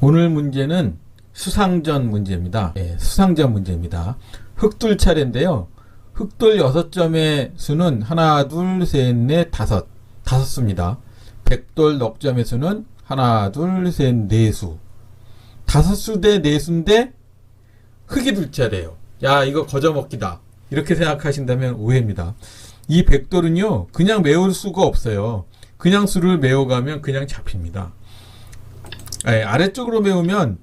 오늘 문제는 수상전 문제입니다. 예, 수상전 문제입니다. 흑돌 차례인데요. 흑돌 6점의 수는 하나, 둘, 셋, 넷, 다섯. 다섯 수입니다. 백돌 넉 점의 수는 하나, 둘, 셋, 네 수. 다섯 수 대 네 수인데 흑이 둘 차례예요. 야, 이거 거저먹기다. 이렇게 생각하신다면 오해입니다. 이 백돌은요, 그냥 메울 수가 없어요. 그냥 수를 메워가면 그냥 잡힙니다. 예, 아래쪽으로 메우면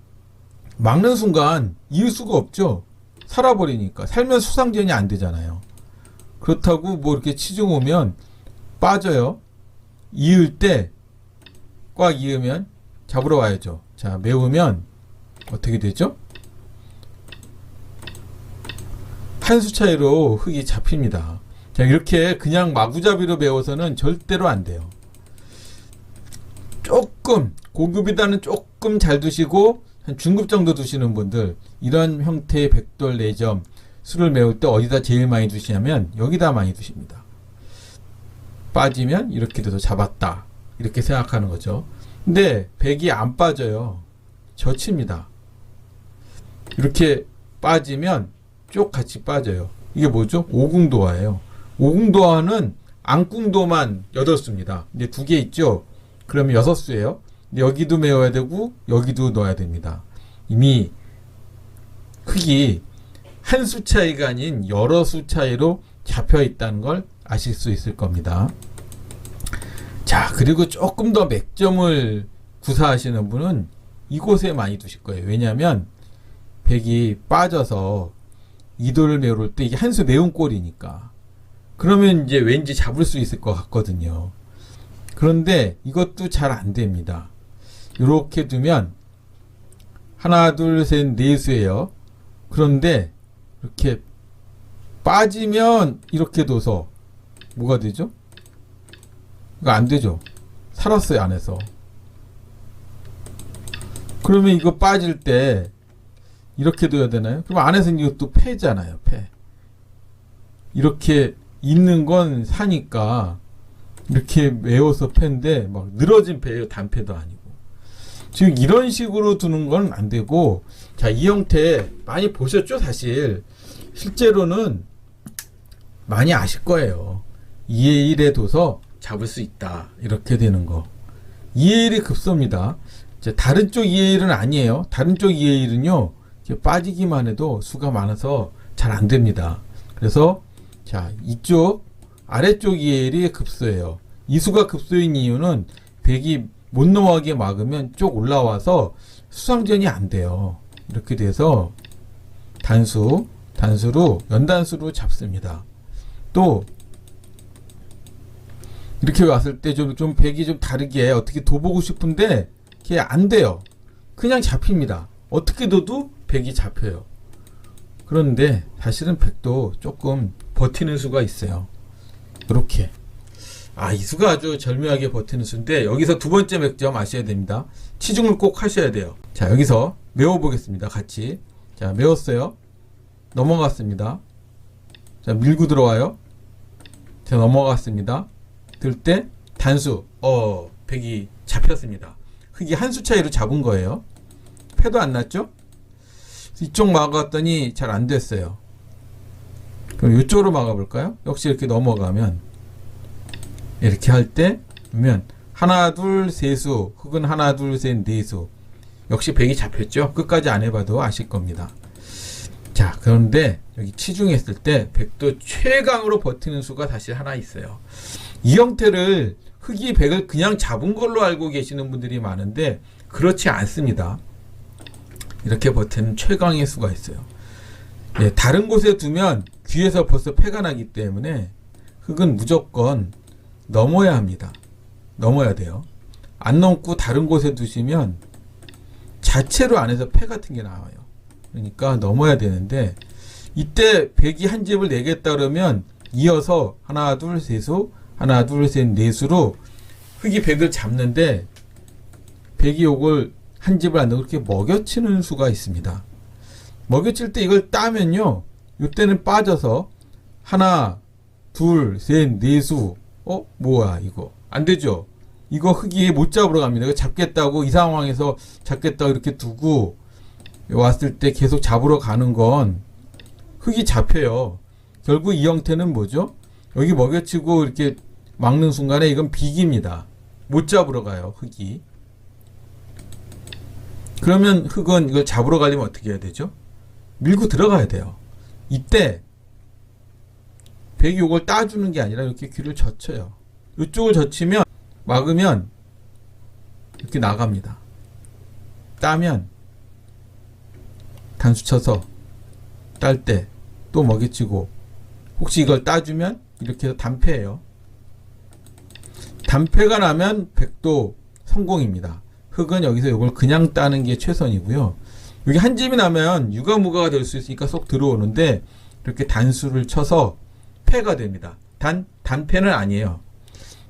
막는 순간 이을 수가 없죠. 살아버리니까. 살면 수상전이 안 되잖아요. 그렇다고 뭐 이렇게 치중 오면 빠져요. 이을 때 꽉 이으면 잡으러 와야죠. 자, 메우면 어떻게 되죠? 한 수 차이로 흙이 잡힙니다. 자, 이렇게 그냥 마구잡이로 메워서는 절대로 안 돼요. 조금 고급이다는 조금 잘 두시고 한 중급 정도 두시는 분들 이런 형태의 백돌 4점 술을 메울 때 어디다 제일 많이 두시냐면 여기다 많이 두십니다. 빠지면 이렇게 돼서 잡았다. 이렇게 생각하는 거죠. 근데 백이 안 빠져요. 젖힙니다. 이렇게 빠지면 쭉 같이 빠져요. 이게 뭐죠? 오궁도화예요. 오궁도화는 안궁도만 8수입니다. 이제 두 개 있죠? 그러면 6수예요. 여기도 메워야 되고 여기도 넣어야 됩니다. 이미 흙이 한 수 차이가 아닌 여러 수 차이로 잡혀 있다는 걸 아실 수 있을 겁니다. 자, 그리고 조금 더 맥점을 구사하시는 분은 이곳에 많이 두실 거예요. 왜냐하면 백이 빠져서 이도를 메울 때 이게 한수 메운 꼴이니까. 그러면 이제 왠지 잡을 수 있을 것 같거든요. 그런데 이것도 잘 안 됩니다. 이렇게 두면 하나, 둘, 셋, 네 수예요. 그런데 이렇게 빠지면 이렇게 둬서 뭐가 되죠? 이거 안 되죠. 살았어요, 안에서. 그러면 이거 빠질 때 이렇게 둬야 되나요? 그럼 안에서는 이것도 패잖아요, 패. 이렇게 있는 건 사니까 이렇게 메워서 패인데 막 늘어진 패예요, 단패도 아니고. 지금 이런 식으로 두는 건 안 되고 자, 이 형태 많이 보셨죠, 사실. 실제로는 많이 아실 거예요. 2의 1에 둬서 잡을 수 있다. 이렇게 되는 거. 2의 1이 급소입니다. 이제 다른 쪽 2의 1은 아니에요. 다른 쪽 2의 1은요. 빠지기만 해도 수가 많아서 잘 안 됩니다. 그래서 자, 이쪽 아래쪽 2의 1이 급소예요. 이 수가 급소인 이유는 백이 못 넘어가게 막으면 쭉 올라와서 수상전이 안 돼요. 이렇게 돼서 단수, 단수로 연단수로 잡습니다. 또 이렇게 왔을 때 좀 좀 백이 좀 다르게 어떻게 둬보고 싶은데 그게 안 돼요. 그냥 잡힙니다. 어떻게 둬도 백이 잡혀요. 그런데 사실은 백도 조금 버티는 수가 있어요. 이렇게. 아, 이 수가 아주 절묘하게 버티는 수인데 여기서 두 번째 맥점 아셔야 됩니다. 치중을 꼭 하셔야 돼요. 자, 여기서 메워 보겠습니다. 같이. 자, 메웠어요. 넘어갔습니다. 자, 밀고 들어와요. 자, 넘어갔습니다. 들 때 단수. 어, 백이 잡혔습니다. 흙이 한 수 차이로 잡은 거예요. 패도 안 났죠? 이쪽 막았더니 잘 안 됐어요. 그럼 이쪽으로 막아볼까요? 역시 이렇게 넘어가면 이렇게 할 때 보면 하나 둘 세수 흙은 하나 둘 셋 네수 역시 백이 잡혔죠. 끝까지 안 해봐도 아실 겁니다. 자 그런데 여기 치중했을 때 백도 최강으로 버티는 수가 사실 하나 있어요. 이 형태를 흙이 백을 그냥 잡은 걸로 알고 계시는 분들이 많은데 그렇지 않습니다. 이렇게 버티는 최강의 수가 있어요. 예, 다른 곳에 두면 귀에서 벌써 패가 나기 때문에 흙은 무조건 넘어야 합니다. 넘어야 돼요. 안 넘고 다른 곳에 두시면 자체로 안에서 패 같은 게 나와요. 그러니까 넘어야 되는데 이때 백이 한 집을 내겠다 그러면 이어서 하나 둘 셋수 하나 둘셋 넷수로 흙이 백을 잡는데 백이 요걸 한 집을 안 넣고 이렇게 먹여치는 수가 있습니다. 먹여칠 때 이걸 따면요. 이때는 빠져서 하나, 둘, 셋, 네 수. 어? 뭐야 이거? 안 되죠? 이거 흙이 못 잡으러 갑니다. 잡겠다고 이 상황에서 잡겠다고 이렇게 두고 왔을 때 계속 잡으러 가는 건 흙이 잡혀요. 결국 이 형태는 뭐죠? 여기 먹여치고 이렇게 막는 순간에 이건 비기입니다. 못 잡으러 가요, 흙이. 그러면 흙은 이걸 잡으러 가려면 어떻게 해야 되죠? 밀고 들어가야 돼요. 이때 백이 이걸 따주는 게 아니라 이렇게 귀를 젖혀요. 이쪽을 젖히면 막으면 이렇게 나갑니다. 따면 단수 쳐서 딸 때 또 먹이치고 혹시 이걸 따주면 이렇게 해서 단패예요. 단패가 나면 백도 성공입니다. 흙은 여기서 이걸 그냥 따는 게 최선이고요. 여기 한 집이 나면 유가무가가 될 수 있으니까 쏙 들어오는데 이렇게 단수를 쳐서 패가 됩니다. 단 단패는 아니에요.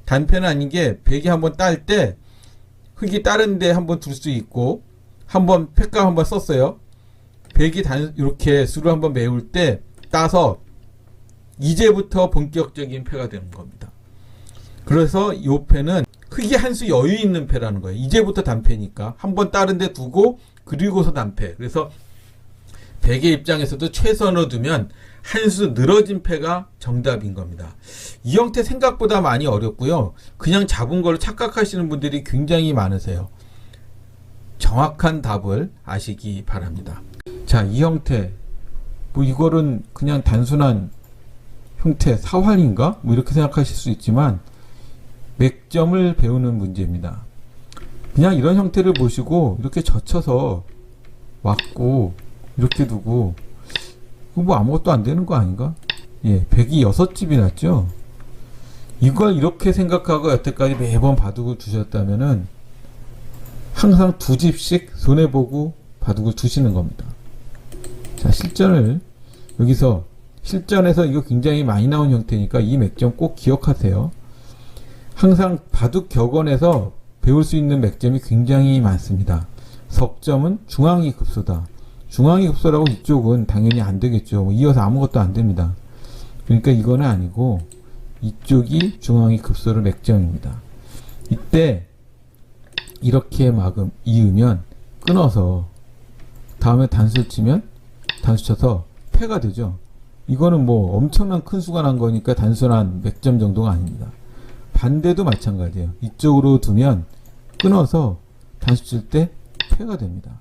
단패는 아닌 게 백이 한번 딸 때 흙이 다른데 한번 둘 수 있고 한번 패가 한번 썼어요. 백이 단 이렇게 수를 한번 메울 때 따서 이제부터 본격적인 패가 되는 겁니다. 그래서 이 패는 흙이 한 수 여유 있는 패라는 거예요. 이제부터 단패니까 한번 다른데 두고 그리고서 단패. 그래서 백의 입장에서도 최선을 두면 한 수 늘어진 패가 정답인 겁니다. 이 형태 생각보다 많이 어렵고요. 그냥 잡은 걸로 착각하시는 분들이 굉장히 많으세요. 정확한 답을 아시기 바랍니다. 자, 이 형태. 뭐 이거는 그냥 단순한 형태, 사활인가? 뭐 이렇게 생각하실 수 있지만 맥점을 배우는 문제입니다. 그냥 이런 형태를 보시고 이렇게 젖혀서 왔고 이렇게 두고 뭐 아무것도 안 되는 거 아닌가? 예, 100이 6집이 났죠? 이걸 이렇게 생각하고 여태까지 매번 바둑을 두셨다면은 항상 두 집씩 손해보고 바둑을 두시는 겁니다. 자, 실전을 여기서 실전에서 이거 굉장히 많이 나온 형태니까 이 맥점 꼭 기억하세요. 항상 바둑 격언에서 배울 수 있는 맥점이 굉장히 많습니다. 석점은 중앙이 급소다. 중앙이 급소라고 이쪽은 당연히 안 되겠죠. 뭐 이어서 아무것도 안 됩니다. 그러니까 이거는 아니고 이쪽이 중앙이 급소를 맥점입니다. 이때 이렇게 막음 이으면 끊어서 다음에 단수 치면 단수 쳐서 패가 되죠. 이거는 뭐 엄청난 큰 수가 난 거니까 단순한 맥점 정도가 아닙니다. 반대도 마찬가지예요. 이쪽으로 두면 끊어서 단수 칠 때 패가 됩니다.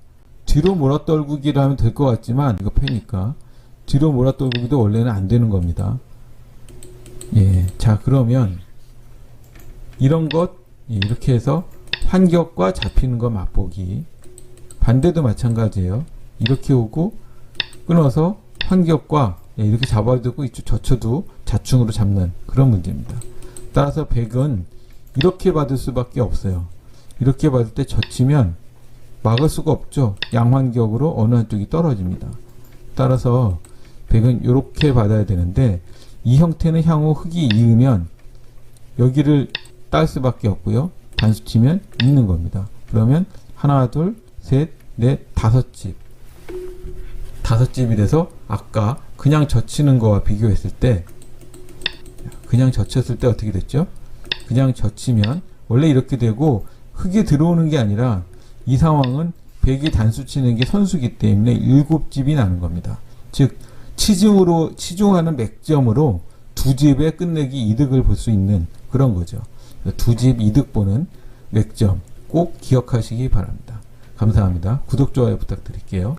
뒤로 몰아떨구기를 하면 될 것 같지만 이거 패니까 뒤로 몰아떨구기도 원래는 안 되는 겁니다. 예, 자 그러면 이런 것 예, 이렇게 해서 환격과 잡히는 거 맛보기 반대도 마찬가지예요. 이렇게 오고 끊어서 환격과 예, 이렇게 잡아두고 이쪽 젖혀도 자충으로 잡는 그런 문제입니다. 따라서 백은 이렇게 받을 수밖에 없어요. 이렇게 받을 때 젖히면 막을 수가 없죠. 양환격으로 어느 한쪽이 떨어집니다. 따라서 백은 이렇게 받아야 되는데 이 형태는 향후 흙이 이으면 여기를 딸 수밖에 없고요. 단수 치면 있는 겁니다. 그러면 하나, 둘, 셋, 넷, 다섯 집. 다섯 집이 돼서 아까 그냥 젖히는 거와 비교했을 때 그냥 젖혔을 때 어떻게 됐죠? 그냥 젖히면 원래 이렇게 되고 흙이 들어오는 게 아니라 이 상황은 백이 단수 치는 게 선수기 때문에 일곱 집이 나는 겁니다. 즉 치중으로 치중하는 맥점으로 두 집에 끝내기 이득을 볼 수 있는 그런 거죠. 두 집 이득 보는 맥점 꼭 기억하시기 바랍니다. 감사합니다. 구독 좋아요 부탁드릴게요.